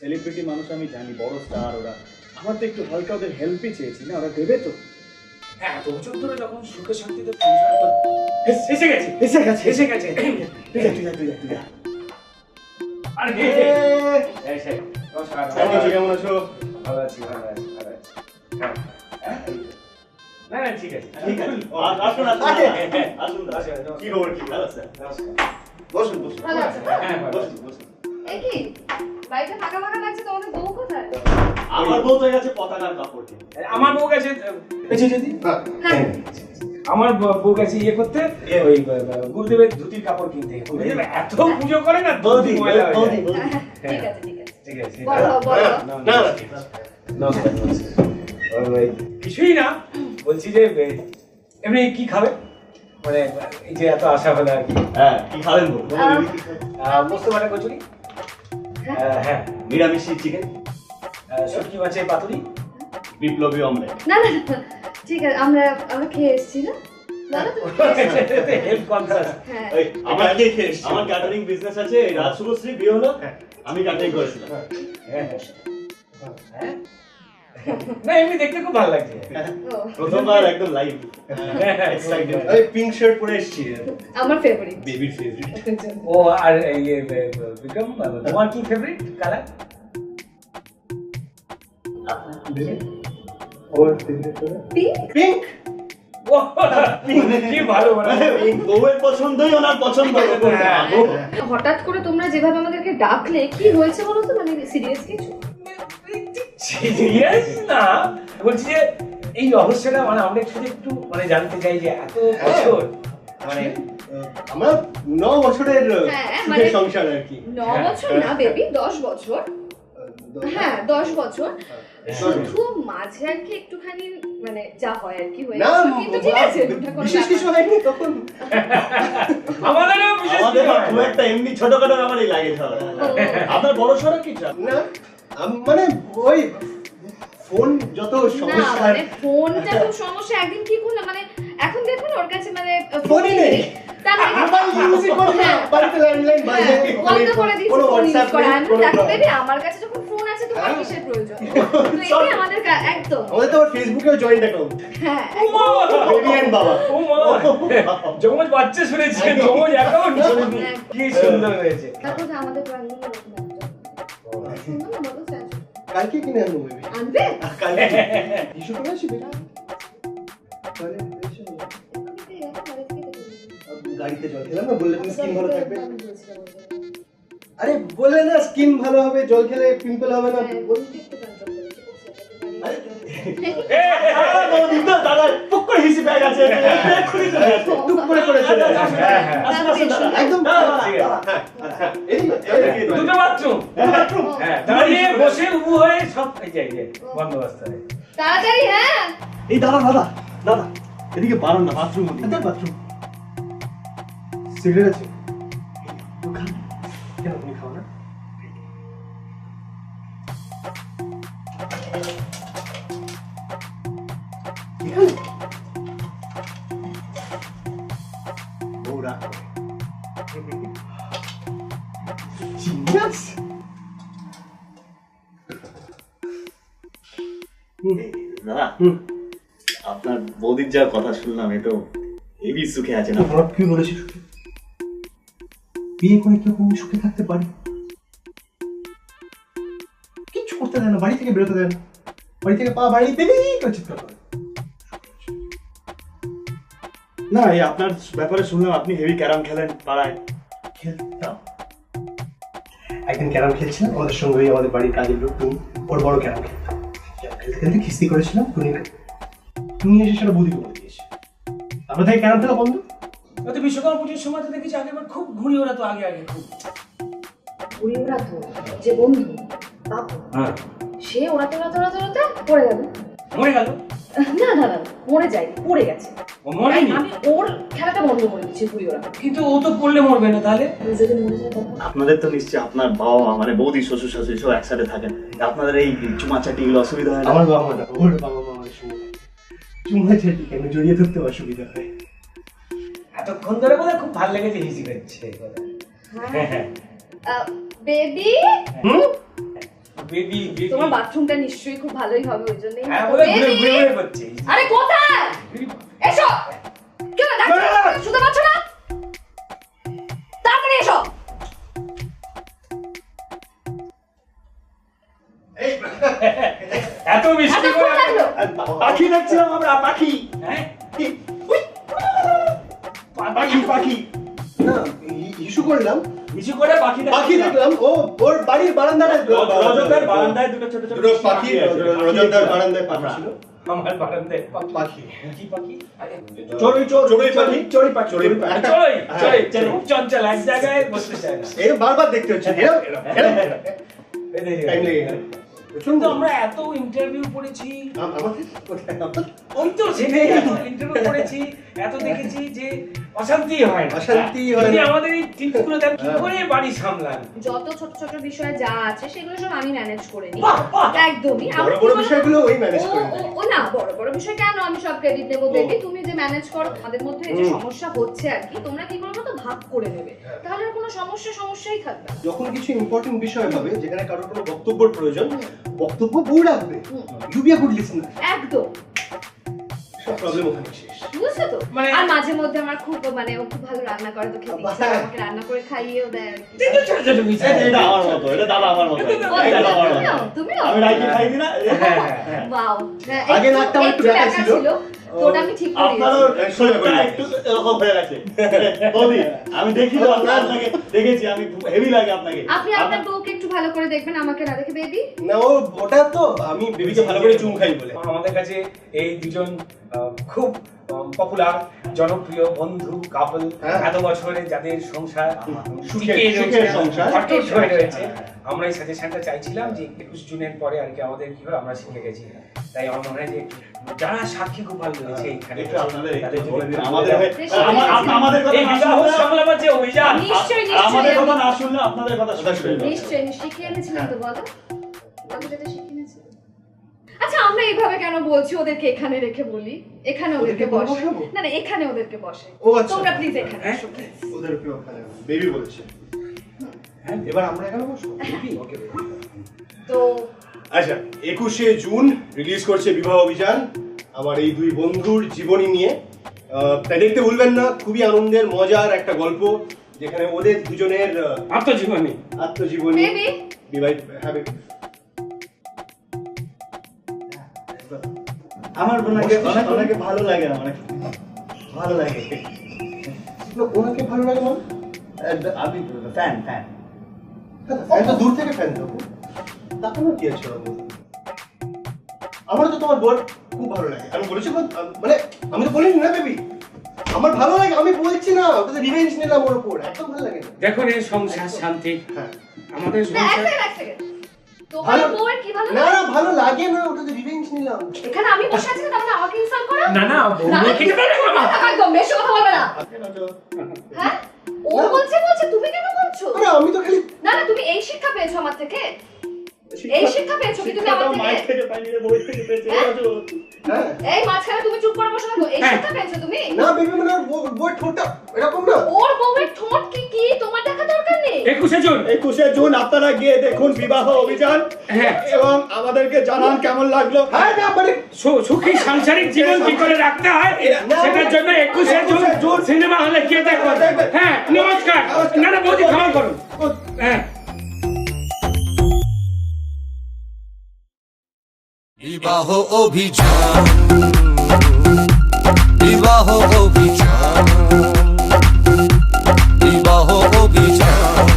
Celebrity মানুষ আমি জানি বড় স্টার ওরা। আমার তো একটু হালকা ওদের হেল্পই চেয়েছি না? ওরা দেবে তো। হ্যাঁ এত বছর ধরে যখন সুখে শান্তিতে সংসার এসে গেছে এসে গেছে। এসে গেছে। তুই যা তুই যা তুই যা তুই যা। আরে নমস্কার, কেমন আছো? ভালো আছি ভালো আছি ভালো আছি। হ্যাঁ। না না ঠিক আছে। ঠিক আছে। আসুন আসুন। আসুন। আসুন কি খবর কি? ভালো আছে? বসুন বসুন। ভালো আছো। হ্যাঁ, বসুন বসুন। এই কি? বাড়িটা ফাঁকা ফাঁকা লাগছে তোমাদের বউ কোথায়? আমার বউ তো গেছে পতাকার কাপড় আমার বউ গেছে বেঁচে যদি আমার বউ গেছে ইয়ে করতে ওই গুরুদেবের ধুতির কাপড় কিনতে। এত পুজো করে না বৌদি হয়ে ঠিক আছে ঠিক আছে। বলো বলো। না, না। কিছুই না। বলছি যে এমনি কি খাবে? মানে এই যে এত আশা হলো আর কি। হ্যাঁ কি খাবেন বউ বলো আহ, দিদি কি খাবেন? আহ, পোস্ত বাটা কচুরি? হ্যাঁ নিরামিষি চিকেন শুটকি মাছের পাতুরি বিপ্লবী অমলেট না না ঠিক আছে আমরা আমরা খেয়ে এসেছি না? কনসাস হ্যাঁ আমার ক্যাটারিং বিজনেস আছে রাজ শুভশ্রী বিয়ে হলো আমি ক্যাটারিং করেছিলাম। হ্যাঁ হ্যাঁ। না এমনি দেখতে খুব ভালো লাগছে। প্রথমবার একদম লাইভ এক্সাইটেড এই পিঙ্ক শার্ট পরে এসেছি। আমার ফেভারিট বেবির ফেভারিট ও আর বিক্রম তোমার কি ফেভারিট কালার ওর ফেভারিট পিঙ্ক পিঙ্ক ও কি ভালো বউয়ের পছন্দই ওনার পছন্দ। হ্যাঁ। হঠাৎ করে তোমরা যেভাবে আমাদেরকে ডাকলে কি হয়েছে বলো তো? মানে সিরিয়াস কিছু? সিরিয়াস না। বলছি যে এই রহস্যটা মানে আমরা একটু একটু মানে জানতে চাই যে এত বছর মানে আমার ন বছরের হ্যাঁ, মানে- সংসার আর কি। ন বছর না বেবি দশ বছর। হ্যাঁ দশ বছর। শুধু মাঝে আর কি একটুখানি মানে যা হয় আর কি হয়ে না কিন্তু ঠিক আছে বিশেষ কিছু হয়নি তখন। আমাদেরও আমাদের খুব একটা এমনি ছোটখাটো ব্যাপারই লাগে আপনার বড় সড়ো কিছু? না। মানে ওই ফোন যত সমস্যা মানে ফোনটা খুব সমস্যা। একদিন কি করলাম মানে এখন দেখুন ওর কাছে মানে ফোনই নেই। তার মানে হ্যাঁ। হ্যাঁ, বন্ধ করে দিয়েছি কোনো ফোন ইউজ হোয়াটসঅ্যাপ করা। নেই আমি কোনো দেখো বেবি আমার কাছে যখন ফোন আছে তোমার হ্যাঁ। কিসের প্রয়োজন? তো এটাই আমাদের একদম। আমাদের তো ফেসবুকেও জয়েন্ট অ্যাকাউন্ট হ্যাঁ ও মা! বেবি। এন্ড বাবা যমজ বাচ্চা শুনেছি যমজ অ্যাকাউন্ট কি সুন্দর হয়েছে। তারপর আমাদের কালকে কিনে আনব বেবি আনবে? কালকে ইস্যু করে। গাড়িতে জল খেলাম না বললে তুমি স্কিন ভালো থাকবে। আরে বলে না স্কিন ভালো হবে জল খেলে পিম্পল হবে না। হ্যাঁ, দাদা। হ্যাঁ, হ্যাঁ। হ্যাঁ, হ্যাঁ, হ্যাঁ, হ্যাঁ বসে উবু হয়ে এই হয় হ্যাঁ দাদা দাদা দাদা এদিকে বাড়ান না বাথরুম বাথরুম সিগারেট আছে কেন তুমি খাও না দাদা আপনার বৌদির যা কথা শুনলাম এ তো হেভি সুখে আছে না? কি বলেছি সুখে বিয়ে করে কেউ কোনো সুখে থাকতে পারে? কিচ্ছু করতে দেয় না বাড়ি থেকে বেরোতে দেয় না। বাড়ি থেকে পা বাড়ি পেলেই করে চিৎকার করে। না এই আপনার ব্যাপারে শুনলাম আপনি হেভি ক্যারাম খেলেন পাড়ায়। খেলতাম। একদিন ক্যারাম খেলছিলাম আমাদের সঙ্গে আমাদের বাড়ির কাজের লোক তুমি ওর বড় ক্যারাম খেলতাম ক্যারাম খেলতে খেলতে খিস্তি করেছিলাম তুমি তুমি এসে সেটা বুঝিকে বলে দিয়েছে। তারপর থেকে ক্যারাম খেলা বন্ধ? তো বিশ্বকর্মা পুজোর সময় তো দেখেছি আগেবার খুব ঘুরি ওরা তো আগে আগে খুব। ঘুরি ওড়াতো যে বন্ধু হ্যাঁ। সে ওড়াতে ওড়াতে ওড়াতে ওড়াতে পড়ে গেল। মরে গেল? না না না মরে যায় পড়ে গেছে। ও মরেনি? আমি ওর খেলাটা বন্ধ করে দিচ্ছি ওড়াতে কিন্তু ও তো পড়লে মরবে না তাহলে? যদি মরে যায় আপনাদের তো নিশ্চয়ই আপনার বাবা মা মানে বৌদি শ্বশুর শাশুড়ি সব একসাথে থাকেন। আপনাদের এই চুমাচাটি এগুলো অসুবিধা হয় আমার বাবা মা না ওর বাবা মা আমাদের সঙ্গে। চুমা কেন জড়িয়ে ধরতে অসুবিধা হয়? এতক্ষণ ধরে বোধহয় খুব ভালো লেগেছে হিসি করছে। হ্যাঁ। বেবি? হুম? Baby baby. তোমার বাথরুমটা নিশ্চয়ই খুব ভালোই হবে ওই জন্যই হ্যাঁ হয়তো। ঘুরে ঘুরে করছে আরে কোথায়? এসো। কেন ডাকছো? শুনতে পাচ্ছ না? তাড়াতাড়ি এসো। এত মিষ্টি করে পাখি দেখছিলাম আমরা পাখি। হ্যাঁ? পাখি পাখি। না ইস্যু করলাম। কিছু করে পাখি পাখি দেখলাম। ও ওর বাড়ির বারান্দায় রজতার বারান্দায় দুটো ছোট ছোট পাখি আছে। বারান্দায় পাখি ছিল। আমার বারান্দায় পাখি। পাখি। কি পাখি? চড়ুই চড়ুই পাখি। চড়ুই পাখি। চড়ুই চড়ুই চড়ুই হ্যাঁ, চড়ুই চড়ুই। খুব চঞ্চল এক জায়গায় বসতে চায় না। এই বারবার দেখতে হচ্ছে। এরম, এরম, এরম, এরম। এদের টাইম লেগে গেল। কিন্তু আমরা এত ইন্টারভিউ আপনার? ওই তো ইন্টারভিউ করেছি এত দেখেছি যে অশান্তি হয় না। অশান্তি হয় না। আমাদের এই টিপসগুলো দেন কি হ্যাঁ। করে বাড়ি সামলান? যত ছোট ছোট বিষয় যা আছে সেগুলো সব আমি ম্যানেজ করে নিই। একদমই। বড় বড় বিষয়গুলো ওই ম্যানেজ করে ও- না বড় বড় বিষয় কেন আমি সব ক্রেডিট। বেবি তুমি যে ম্যানেজ করো তোমাদের মধ্যে এই যে সমস্যা হচ্ছে আর কি তোমরা কি করবে তো ভাগ করে নেবে। হ্যাঁ। তাহলে আর কোনো সমস্যা সমস্যাই থাকবে না। যখন কিছু ইম্পর্টেন্ট বিষয় হবে যেখানে কারোর কোনো বক্তব্যের প্রয়োজন বক্তব্য বউ রাখবে হুম। You be a good listener একদম। সব প্রবলেম ওখানে বুঝছ তো? মানে- আর মাঝে মধ্যে আমার খুব মানে ও খুব ভালো রান্না করে তো খেতে ইচ্ছা। আমাকে রান্না করে খাইয়েও দেয় আর কি। এটা আমার মতো এটা দাদা আমার মতো। এটা দাদা আমার মতো। তুমিও? আমি রাইকি খাই হ্যাঁ হ্যাঁ হ্যাঁ। ওয়াও আগে নাকটা একটু ব্যাকা ছিল। তো ওটা আমি ঠিক করে আপনারও শরীরটা একটু এরকম হয়ে গেছে। বৌদি আমি দেখি তো আপনাকে দেখেছি আমি হেভি লাগে আপনাকে। আপনি আপনার বউকে একটু ভালো করে দেখবেন আমাকে না দেখে বেবি? না ও ওটা তো আমি বেবিকে ভালো করে চুম খাই বলে। আমাদের কাছে এই দুজন আহ, খুব পপুলার জনপ্রিয় বন্ধু কাপল হ্যাঁ। এত বছরে যাদের সংসার সংসার। হয়ে রয়েছে হ্যাঁ। আমরা এই সাজেশনটা চাইছিলাম যে একুশ জুনের পরে আর কি আমাদের কি হয় আমরা শিখে গেছি তাই আমার মনে হয় যে যারা সাক্ষী গোপাল রয়েছে একটু আমাদের হয়ে- কথা না শুনলে- আপনাদের কথা। নিশ্চয়ই নিশ্চয়ই শিখিয়ে এনেছিলেন তো বলো যেটা শিখিয়ে এনেছিলেন। আচ্ছা আমরা এইভাবে কেন বলছি ওদেরকে এখানে রেখে বলি? এখানে ওদেরকে বসে। না না এখানে ওদেরকে বসে। ও আচ্ছা। তোমরা প্লিজ এখানে হ্যাঁ? ওদেরকে ওখানে বেবি বলেছে। হ্যাঁ? এবার আমরা এখানে বসবো। ওকে তো আচ্ছা একুশে জুন রিলিজ করছে বিবাহ অভিযান। আমার এই দুই বন্ধুর জীবনী নিয়ে। তাই দেখতে ভুলবেন না খুবই আনন্দের মজার একটা গল্প যেখানে ওদের দুজনের আত্মজীবনী। আত্মজীবনী। বেবি বিবাহিত হ্যাঁ আমার ওনাকে অনেক অনেকে ভালো লাগে অনেক ভালো লাগে। ওনাকে ভালো লাগে মানে? আমি ফ্যান ফ্যান তো দূর থেকে ফ্যান দেবো তাকানোর কি আছে আমার তো তোমার বোন খুব ভালো লাগে। আমি বলেছি বল- মানে আমি তো বলিনি না বেবি আমার ভালো লাগে আমি বলছি না ওটাতে রিভেঞ্জ নিলাম ওর উপর একদম ভালো লাগে না। দেখুন এই সংসার শান্তি। হ্যাঁ। আমাদের সংসার ভালো কি ভালো না না ভালো লাগে না ওটাতে রিভেঞ্জ নিলাম। এখানে আমি বসে আছি না তাহলে আমাকে ইনসাল্ট করো? না না না, খেতে পারে না। একদম বেশি কথা বলবে না। হ্যাঁ? ও বলছে বলছে তুমি কেন বলছো? আরে আমি তো খালি না না তুমি এই শিক্ষা পেয়েছ আমার থেকে। এই শিক্ষা পেয়েছ কি তুমি আমার থেকে মায়ের থেকে? থেকে পাইনি রে, বই থেকে পেয়েছ? হ্যাঁ? এই মাঝখানে তুমি চুপ করে বসে থাকো। এই হ্যাঁ। শিক্ষা পেয়েছ তুমি? না বেবি মানে বউয়ের ঠোঁটটা এরকম না। ওর বউয়ের ঠোঁট কি কি? তোমার দেখা দরকার নেই? একুশে জুন। একুশে জুন আপনারা গিয়ে দেখুন বিবাহ অভিযান। হ্যাঁ। এবং আমাদেরকে জানান কেমন লাগল। হ্যাঁ না মানে সুখী সাংসারিক জীবন কি করে রাখতে হয় সেটার জন্য একুশে জুন সিনেমা হলে গিয়ে দেখুন। হ্যাঁ নমস্কার। না না বৌদি ক্ষমা করুন। হ্যাঁ। বিবাহ অভিযান। বিবাহ অভিযান। বিবাহ অভিযান।